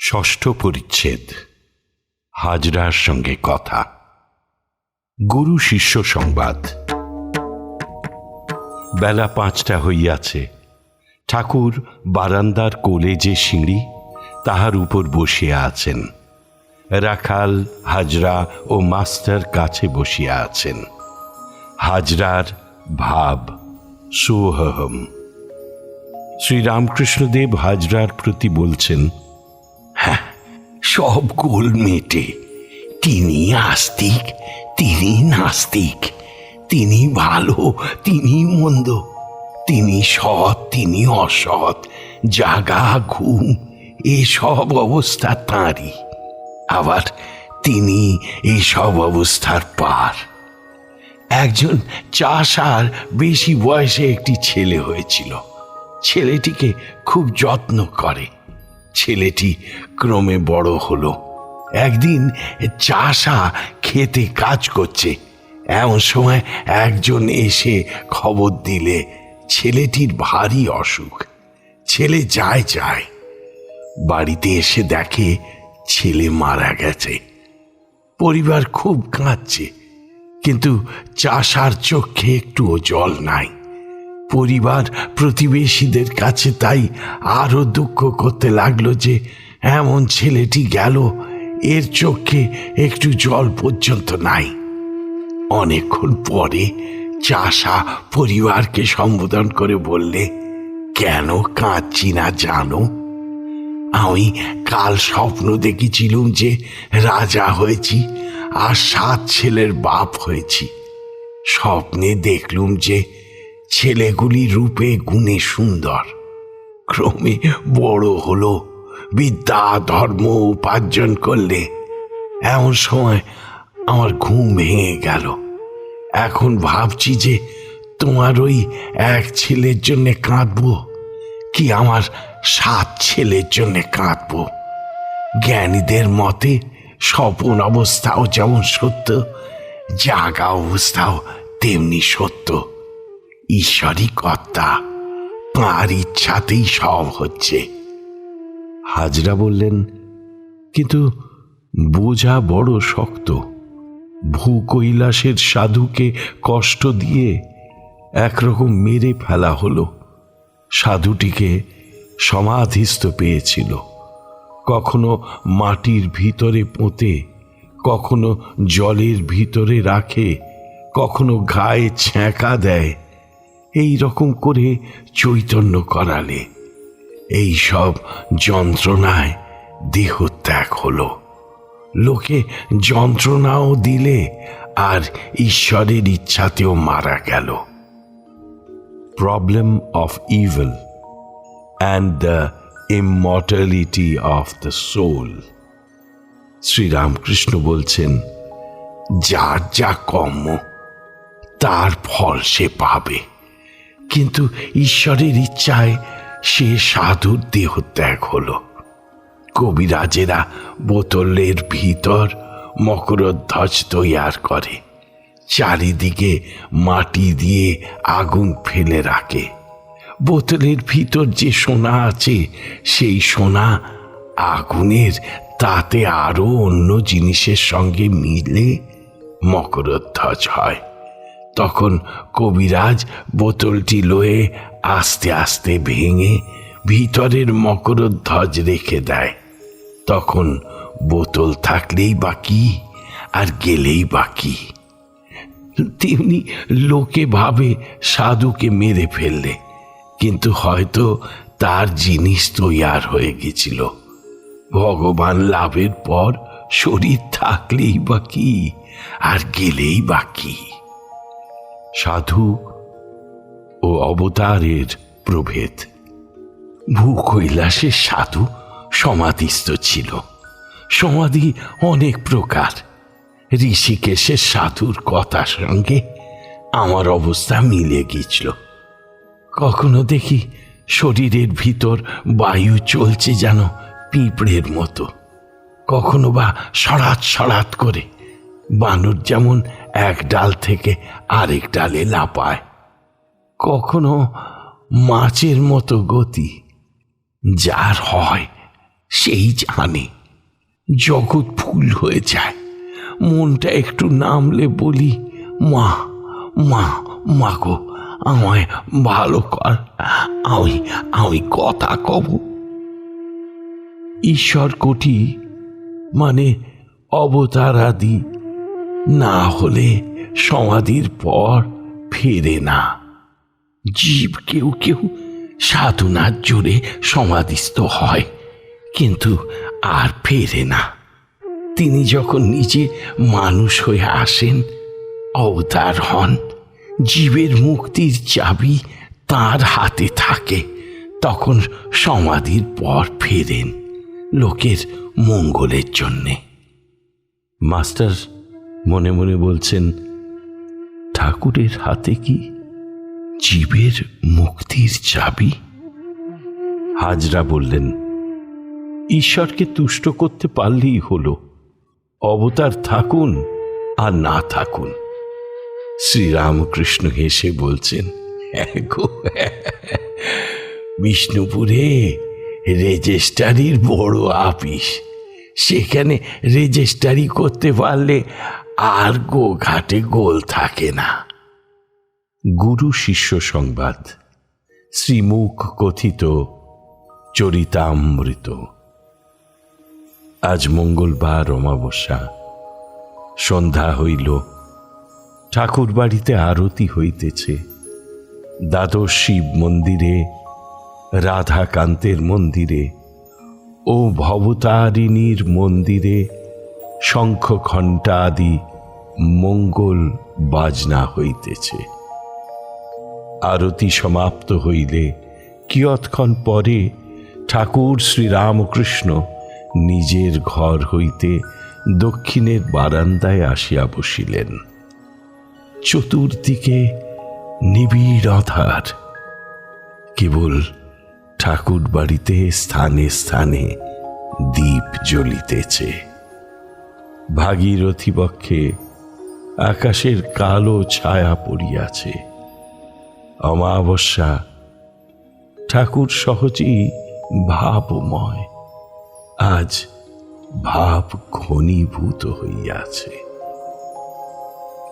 ষষ্ঠ পরিচ্ছেদ। হাজরার সঙ্গে কথা। গুরু শিষ্য সংবাদ। বেলা পাঁচটা হইয়াছে। ঠাকুর বারান্দার কোলে যে সিঁড়ি, তাহার উপর বসিয়া আছেন। রাখাল, হাজরা ও মাস্টার কাছে বসিয়া আছেন। হাজরার ভাব সোহম শ্রীরামকৃষ্ণদেব হাজরার প্রতি বলছেন হ্যাঁ সব গোল মেটে। তিনি আস্তিক, তিনি নাস্তিক। তিনি ভালো, তিনি মন্দ। তিনি সৎ, তিনি অসৎ। জাগা, ঘুম, এসব অবস্থা তাঁরই। আবার তিনি এই সব অবস্থার পার। একজন চাষার বেশি বয়সে একটি ছেলে হয়েছিল। ছেলেটিকে খুব যত্ন করে। ছেলেটি ক্রমে বড় হলো। একদিন চাষা খেতে কাজ করছে। এমন সময় একজন এসে খবর দিলে, ছেলেটির ভারী অসুখ। ছেলে যায় যায়। বাড়িতে এসে দেখে ছেলে মারা গেছে। পরিবার খুব কাঁদছে, কিন্তু চাষার চোখে একটুও জল নাই। পরিবার প্রতিবেশীদের কাছে তাই আরও দুঃখ করতে লাগল যে এমন ছেলেটি গেল, এর চোখে একটু জল পর্যন্ত নাই। অনেকক্ষণ পরে চাষা পরিবারকে সম্বোধন করে বললে, কেন কাঁদছি না জানো? আমি কাল স্বপ্ন দেখেছিলুম যে রাজা হয়েছি আর সাত ছেলের বাপ হয়েছি। স্বপ্নে দেখলুম যে ছেলেগুলি রূপে গুণে সুন্দর। ক্রমে বড় হলো, বিদ্যা, ধর্ম, উপার্জন করলে। এমন সময় আমার ঘুম ভেঙে গেল। এখন ভাবছি যে তোমার ওই এক ছেলের জন্যে কাঁদবো। কি আমার সাত ছেলের জন্যে কাঁদবো। জ্ঞানীদের মতে স্বপন অবস্থাও যেমন সত্য, জাগা অবস্থাও তেমনি সত্য। ঈশ্বরই কর্তা, তাঁর ইচ্ছাতেই সব হচ্ছে। হাজরা বললেন, কিন্তু বোঝা বড় শক্ত। ভূ কৈলাসের সাধুকে কষ্ট দিয়ে একরকম মেরে ফেলা হলো। সাধুটিকে সমাধিস্থ পেয়েছিল। কখনো মাটির ভিতরে পোঁতে, কখনো জলের ভিতরে রাখে, কখনো গায়ে ছ্যাঁকা দেয়। এই রকম করে চৈতন্য করালে এই সব যন্ত্রণায় দেহ ত্যাগ হলো। লোকে যন্ত্রণাও দিলে আর ঈশ্বরের ইচ্ছাতেও মারা গেল। Problem of evil and the immortality of the soul Sri Ramakrishna বলছেন, যার যা কর্ম, তার ফল সে পাবে। কিন্তু ঈশ্বরের ইচ্ছায় সে সাধুর দেহ ত্যাগ হলো। কবিরাজেরা বোতলের ভিতর মকরধ্বজ তৈয়ার করে, চারিদিকে মাটি দিয়ে আগুন ফেলে রাখে। বোতলের ভিতর যে সোনা আছে, সেই সোনা আগুনের, তাতে আরও অন্য জিনিসের সঙ্গে মিলে মকরধ্বজ হয়। তখন কবিরাজ বোতলটি লয়ে আস্তে আস্তে ভেঙে ভিতরের মকরধ্বজ রেখে দেয়। তখন বোতল থাকলেই বাকি আর গেলেই বাকি। তেমনি লোকে ভাবে সাধুকে মেরে ফেললে। কিন্তু হয়তো তার জিনিস তৈয়ার হয়ে গেছিল। ভগবান লাভের পর শরীর থাকলেই বাকি আর গেলেই বাকি সাধু ও অবতারের প্রভেদ। ভূ কৈলাসের সাধু সমাধিস্থ ছিল। সমাধি অনেক প্রকার। ঋষিকেশের সাধুর কথার সঙ্গে আমার অবস্থা মিলে গিয়েছিল। কখনো দেখি শরীরের ভিতর বায়ু চলছে যেন পিঁপড়ের মতো। কখনো বা সরাত সরাত করে বানর যেমন এক ডাল থেকে আরেক ডালে লাপায় কখনো মাছের মতো গতি যার হয় সেই জানে। জগৎ ফুল হয়ে যায়। মনটা একটু নামলে বলি, মা মা মা গো আমায় ভালো কর। আমি আমি কথা কব। ঈশ্বর কোটি মানে অবতার আদি না হলে সমাধির পর ফেরে না। জীব কেউ কেউ সাধনার জোরে সমাধিস্থ হয়, কিন্তু আর ফেরে না। তিনি যখন নিজে মানুষ হয়ে আসেন, অবতার হন। জীবের মুক্তির চাবি তার হাতে থাকে। তখন সমাধির পর ফেরেন লোকের মঙ্গলের জন্যে। মাস্টার মনে মনে বলছেন, ঠাকুরের হাতে কি জীবের মুক্তির চাবি? হাজরা বললেন, ঈশ্বরকে তুষ্ট করতে পারলেই হলো। অবতার থাকুন আর না থাকুন। শ্রীরামকৃষ্ণ হেসে বলছেন "হ্যাঁ বিষ্ণুপুরে রেজিস্ট্রারির বড় আপিস। সেখানে রেজিস্ট্রারি করতে পারলে আর গো ঘাটে গোল থাকে না। গুরু শিষ্য সংবাদ, শ্রীমুখ কথিত, চরিতামৃত। আজ মঙ্গলবার অমাবস্যা, সন্ধ্যা হইল। ঠাকুর বাড়িতে আরতি হইতেছে। দ্বাদশ শিব মন্দিরে, রাধাকান্তের মন্দিরে ও ভবতারিণীর মন্দিরে শঙ্খ ঘণ্টা আদি মঙ্গল বাজনা হইতেছে। আরতি সমাপ্ত হইলে কিয়ৎক্ষণ পরে ঠাকুর শ্রীরামকৃষ্ণ নিজের ঘর হইতে দক্ষিণের বারান্দায় আসিয়া বসিলেন। চতুর্দিকে নিবিড় অধার কেবল ঠাকুর বাড়িতে স্থানে স্থানে দীপ জ্বলিতেছে। ভাগীরথী পক্ষে আকাশের কালো ছায়া পড়িয়াছে। অমাবস্যা ঠাকুর সহজেই ভাবময়। আজ ভাব ঘনীভূত হইয়াছে।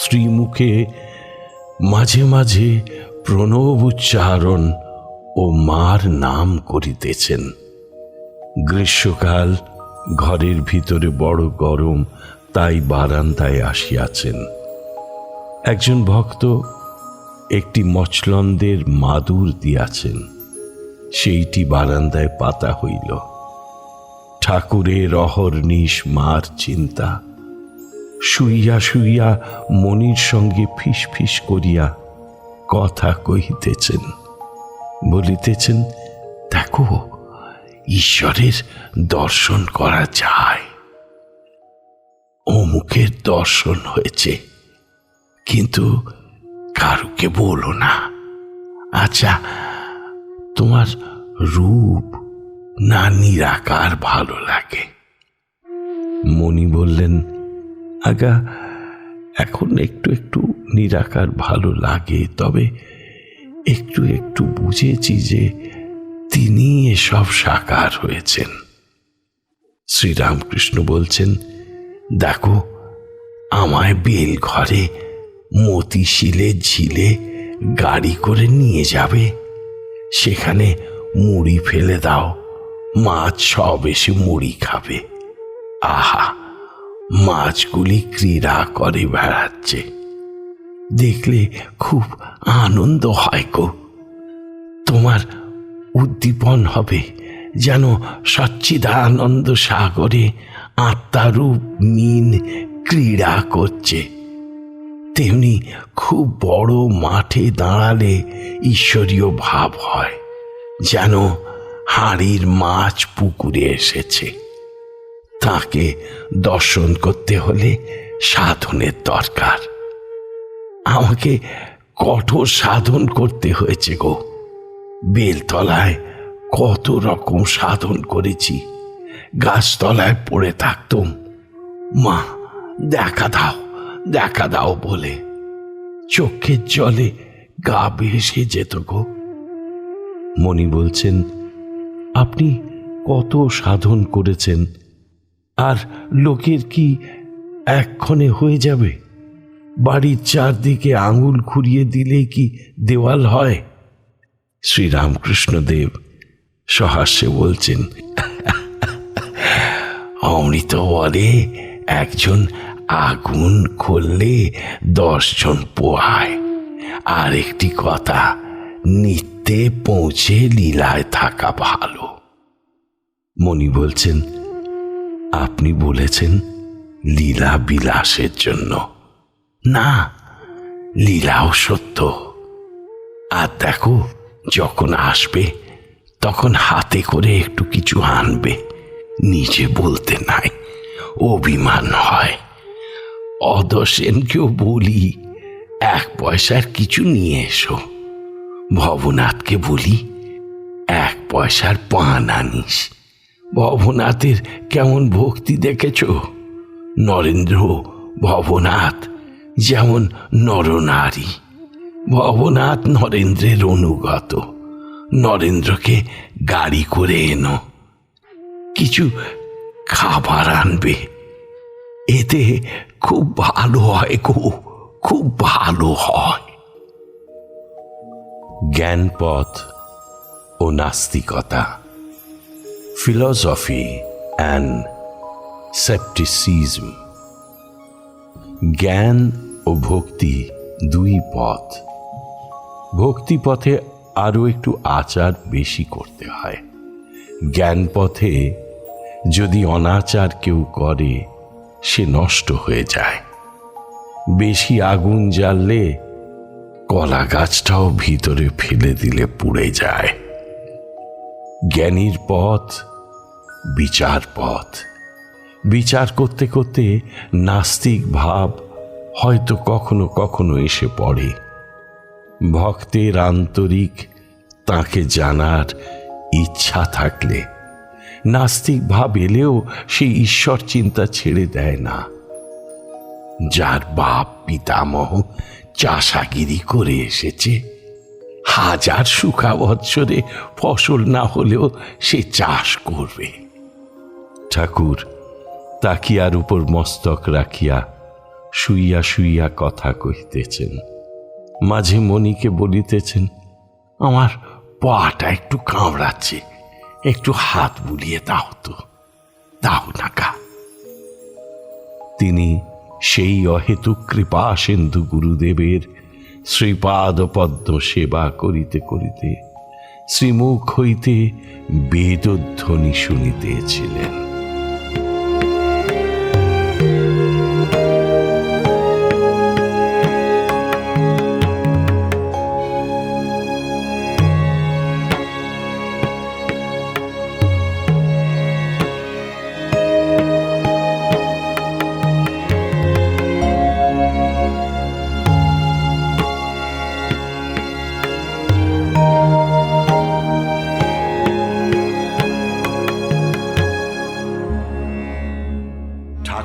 শ্রীমুখে মাঝে মাঝে প্রণব উচ্চারণ ও মার নাম করিতেছেন। গ্রীষ্মকাল ঘরের ভিতরে বড় গরম, তাই বারান্দায় আসিয়াছেন। একজন ভক্ত একটি মচলন্দের মাদুর দিয়াছেন, সেইটি বারান্দায় পাতা হইল। ঠাকুরের অহর্নিশ মার চিন্তা শুইয়া শুইয়া মনির সঙ্গে ফিস ফিস করিয়া কথা কহিতেছেন। বলিতেছেন, দেখো, ঈশ্বরের দর্শন করা যায়। অমুকের দর্শন হয়েছে, কিন্তু কারুকে বলো না। আচ্ছা তোমার রূপ না নিরাকার ভালো লাগে? মণি বললেন আগা, এখন একটু একটু নিরাকার ভালো লাগে, তবে একটু একটু বুঝেছি যে তিনি এসব সাকার হয়েছেন। শ্রীরামকৃষ্ণ বলছেন, দেখো, আমায় বেল ঘরে মতিশিলে ঝিলে গাড়ি করে নিয়ে যাবে। সেখানে মুড়ি ফেলে দাও, মাছ সব এসে মুড়ি খাবে। আহা! মাছগুলি ক্রীড়া করে বেড়াচ্ছে। দেখলে খুব আনন্দ হয় গো। তোমার উদ্দীপন হবে যেন সচ্চিদানন্দ সাগরে আত্মারূপ মিন ক্রীড়া করছে। তেমনি খুব বড় মাঠে দাঁড়ালে ঈশ্বরীয় ভাব হয়, যেন হাড়ির মাছ পুকুরে এসেছে। তাকে দর্শন করতে হলে সাধনের দরকার। আমাকে কঠোর সাধন করতে হয়েছে গো। বেলতলায় কত রকম সাধন করেছি। গাছতলায় পড়ে থাকতুম। মা, দেখা দাও দেখা দাও বলে। চোখের জলে গা ভেসে যেত গো। মণি বলছেন, আপনি কত সাধন করেছেন? লোকের কি এক্ষণে হয়ে যাবে? বাড়ির চারদিকে আঙুল ঘুরিয়ে দিলেই কি দেওয়াল হয়? শ্রীরামকৃষ্ণদেব সহাস্যে বলছেন, অমৃত বলে একজন আগুন খুললে দশজন পোহায়। আর একটি কথা, নিত্যে পৌঁছে লীলায় থাকা ভালো। মণি বলছেন আপনি বলেছেন লীলা বিলাসের জন্য। না, লীলাও সত্য। আর দেখো, যখন আসবে, তখন হাতে করে একটু কিছু আনবে। নিজে বলতে নাই, অভিমান হয়। অদর্শেনকেও বলি, এক পয়সার কিছু নিয়ে এসো। ভবনাথকে বলি, এক পয়সার পান আনিস। ভবনাথের কেমন ভক্তি দেখেছ? নরেন্দ্র, ভবনাথ, যেমন নরনারী। ভবনাথ নরেন্দ্রের অনুগত। নরেন্দ্রকে গাড়ি করে এনো। কিছু খাবার আনবে। এতে খুব ভালো হয় গো, খুব ভালো হয়। জ্ঞানপথ ও নাস্তিকতা। ফিলসফি অ্যান্ড সেপ্টিসিজম জ্ঞান ও ভক্তি দুই পথ। ভক্তি পথে আরও একটু আচার বেশি করতে হয়। জ্ঞান পথে যদি অনাচার কেউ করে, সে নষ্ট হয়ে যায়। বেশি আগুন জ্বাললে কলা গাছটাও ভিতরে ফেলে দিলে পুড়ে যায়। জ্ঞানীর পথ বিচার পথ। বিচার করতে করতে নাস্তিক ভাব হয়তো কখনো কখনো এসে পড়ে। ভক্তের আন্তরিক তাকে জানার ইচ্ছা থাকলে। নাস্তিক ভাব এলেও সে ঈশ্বর চিন্তা ছেড়ে দেয় না। যার বাপ পিতামহ চাষাগিরি করে এসেছে, হাজার সুখা বৎসরে ফসল না হলেও সে চাষ করবে। ঠাকুর, তাকিয়ার উপর মস্তক রাখিয়া শুইয়া শুইয়া কথা কহিতেছেন। মাঝে মণিকে বলিতেছেন, আমার পাটা একটু কামড়াচ্ছে, একটু হাত বুলিয়ে দাও তো, দাও না কা তিনি সেই অহেতুক কৃপা সিন্ধু গুরুদেবের শ্রীপাদ পদ্ম সেবা করিতে করিতে শ্রীমুখ হইতে বেদধ্বনি শুনিতেছিলেন।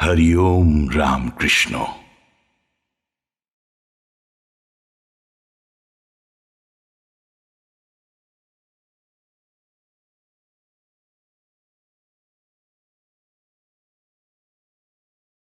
हरिओम राम कृष्णो